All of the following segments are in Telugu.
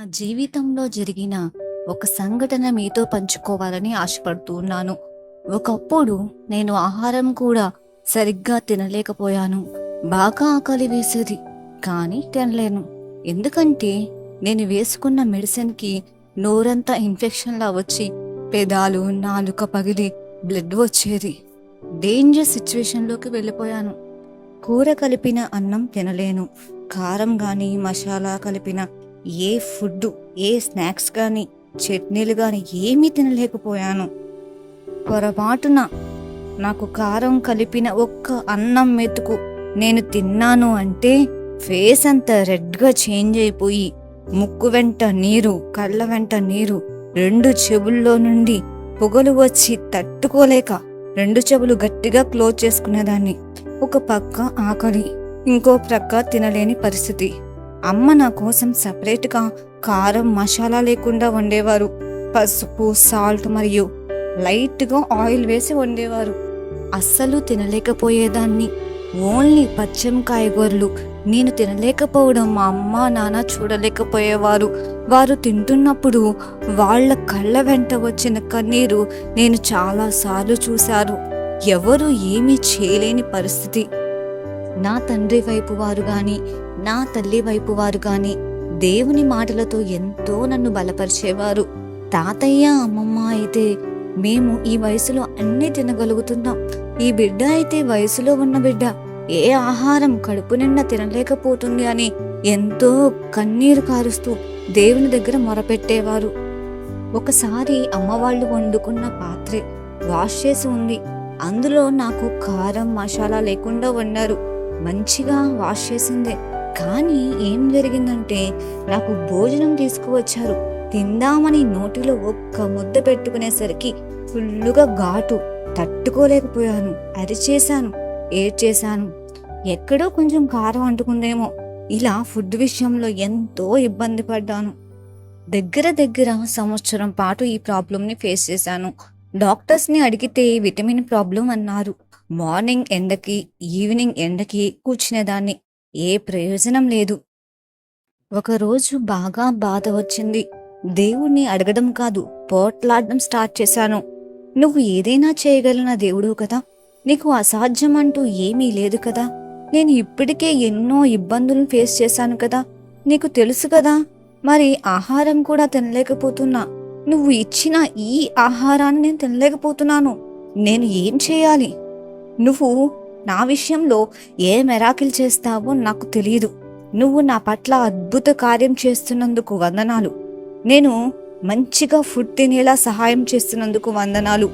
నా జీవితంలో జరిగిన ఒక సంఘటన మీతో పంచుకోవాలని ఆశపడుతున్నాను ఒకప్పుడు నేను ఆహారం కూడా సరిగ్గా తినలేకపోయాను. బాగా ఆకలి వేసేది కానీ తినలేను. ఎందుకంటే నేను వేసుకున్న మెడిసిన్కి నోరంతా ఇన్ఫెక్షన్లా వచ్చి పెదాలు నాలుక పగిలి బ్లడ్ వచ్చేది. డేంజర్ సిచ్యువేషన్లోకి వెళ్ళిపోయాను. కూర కలిపిన అన్నం తినలేను. కారం కానీ మసాలా కలిపిన ఏ ఫుడ్ ఏ స్నాక్స్ కానీ చట్నీలు కానీ ఏమీ తినలేకపోయాను. పొరపాటున నాకు కారం కలిపిన ఒక్క అన్నం మెతుకు నేను తిన్నాను అంటే ఫేస్ అంతా రెడ్గా చేంజ్ అయిపోయి ముక్కు వెంట నీరు కళ్ళ వెంట నీరు రెండు చెవుల్లో నుండి పొగలు వచ్చి తట్టుకోలేక రెండు చెవులు గట్టిగా క్లోజ్ చేసుకునేదాన్ని. ఒక పక్క ఆకలి ఇంకో ప్రక్క తినలేని పరిస్థితి. అమ్మ నా కోసం సపరేట్గా కారం మసాలా లేకుండా వండేవారు. పసుపు సాల్ట్ మరియు లైట్గా ఆయిల్ వేసి వండేవారు. అస్సలు తినలేకపోయేదాన్ని. ఓన్లీ పచ్చం కాయగూరలు. నేను తినలేకపోవడం మా అమ్మ నాన్న చూడలేకపోయేవారు. వారు తింటున్నప్పుడు వాళ్ళ కళ్ళ వెంట వచ్చిన కన్నీరు నేను చాలాసార్లు చూశారు ఎవరు ఏమీ చేయలేని పరిస్థితి. నా తండ్రి వైపు వారు గాని నా తల్లి వైపు వారు గాని దేవుని మాటలతో ఎంతో నన్ను బలపరిచేవారు. తాతయ్య అమ్మమ్మ అయితే మేము ఈ వయసులో అన్నీ తినగలుగుతున్నాం. ఈ బిడ్డ అయితే వయసులో ఉన్న బిడ్డ. ఏ ఆహారం కడుపు నిండా తినలేకపోతుంది అని ఎంతో కన్నీరు కారుస్తూ దేవుని దగ్గర మొరపెట్టేవారు. ఒకసారి అమ్మవాళ్ళు వండుకున్న పాత్రే వాష్ చేసి ఉంది. అందులో నాకు కారం మసాలా లేకుండా వండారు. మంచిగా వాష్ చేసిందే. కానీ ఏం జరిగిందంటే నాకు భోజనం తీసుకువచ్చారు. తిందామని నోటిలో ఒక్క ముద్ద పెట్టుకునేసరికి ఫుల్లుగా ఘాటు. తట్టుకోలేకపోయాను. అరిచేశాను. ఏడ్చేశాను. ఎక్కడో కొంచెం కారం అంటుకుందేమో. ఇలా ఫుడ్ విషయంలో ఎంతో ఇబ్బంది పడ్డాను. దగ్గర దగ్గర సంవత్సరం పాటు ఈ ప్రాబ్లంని ఫేస్ చేశాను. డాక్టర్స్ని అడిగితే విటమిన్ ప్రాబ్లం అన్నారు. మార్నింగ్ ఎండకి ఈవినింగ్ ఎండకి కూర్చునేదాన్ని. ఏ ప్రయోజనం లేదు. ఒకరోజు బాగా బాధ వచ్చింది. దేవుణ్ణి అడగడం కాదు పోట్లాడడం స్టార్ట్ చేశాను. నువ్వు ఏదైనా చేయగలన దేవుడు కదా. నీకు అసాధ్యం అంటూ ఏమీ లేదు కదా. నేను ఇప్పటికే ఎన్నో ఇబ్బందులను ఫేస్ చేశాను కదా. నీకు తెలుసు కదా. మరి ఆహారం కూడా తినలేకపోతున్నా. నువ్వు ఇచ్చిన ఈ ఆహారాన్ని నేను తినలేకపోతున్నాను. నేను ఏం చేయాలి? నువ్వు నా విషయంలో ఏ మెరాకిల్ చేస్తావో నాకు తెలియదు నువ్వు నా పట్ల అద్భుత కార్యం చేస్తున్నందుకు వందనాలు. నేను మంచిగా ఫుడ్ తినేలా సహాయం చేస్తున్నందుకు వందనాలు.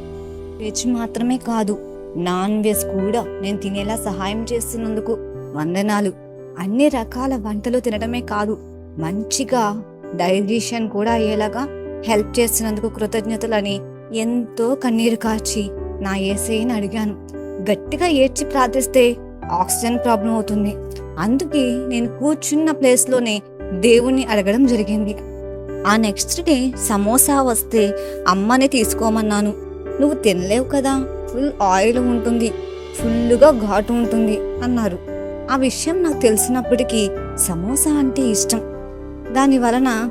వెజ్ మాత్రమే కాదు నాన్ వెజ్ కూడా నేను తినేలా సహాయం చేస్తున్నందుకు వందనాలు. అన్ని రకాల వంటలు తినడమే కాదు మంచిగా డైజెషన్ కూడా అయ్యేలాగా హెల్ప్ చేసినందుకు కృతజ్ఞతలని ఎంతో కన్నీరు కార్చి నా ఏసైని అడిగాను. గట్టిగా ఏడ్చి ప్రార్థిస్తే ఆక్సిజన్ ప్రాబ్లం అవుతుంది. అందుకే నేను కూర్చున్న ప్లేస్లోనే దేవుణ్ణి అడగడం జరిగింది. ఆ నెక్స్ట్ డే సమోసా వస్తే అమ్మని తీసుకోమన్నాను. నువ్వు తినలేవు కదా ఫుల్ ఆయిల్ ఉంటుంది ఫుల్గా ఘాటు ఉంటుంది అన్నారు. ఆ విషయం నాకు తెలిసినప్పటికీ సమోసా అంటే ఇష్టం. దాని వలన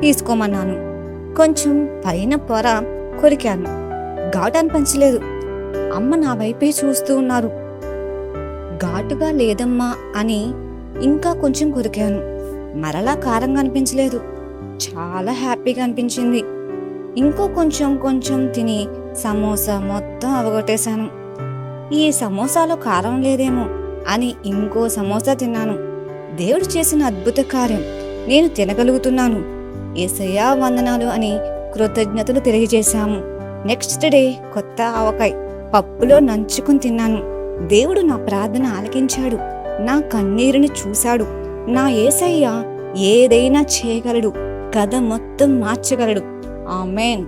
తీసుకోమన్నాను. కొంచెం పైన పొర కొరికాను. ఘాటు అనిపించలేదు అమ్మ నా వైపే చూస్తూ ఉన్నారు. ఘాటుగా లేదమ్మా అని ఇంకా కొంచెం కొరికాను. మరలా కారంగా అనిపించలేదు. చాలా హ్యాపీగా అనిపించింది. ఇంకో కొంచెం కొంచెం తిని సమోసా మొత్తం అవగొట్టేశాను. ఈ సమోసాలో కారం లేదేమో అని ఇంకో సమోసా తిన్నాను. దేవుడు చేసిన అద్భుత కార్యం. నేను తినగలుగుతున్నాను. ఏసయ్యా వందనాలు అని కృతజ్ఞతలు తెలియజేశాము. నెక్స్ట్ డే కొత్త ఆవకాయ పప్పులో నంచుకుని తిన్నాను. దేవుడు నా ప్రార్థన ఆలకించాడు. నా కన్నీరుని చూశాడు. నా ఏసయ్య ఏదైనా చేయగలడు. కథ మొత్తం మార్చగలడు. ఆమెన్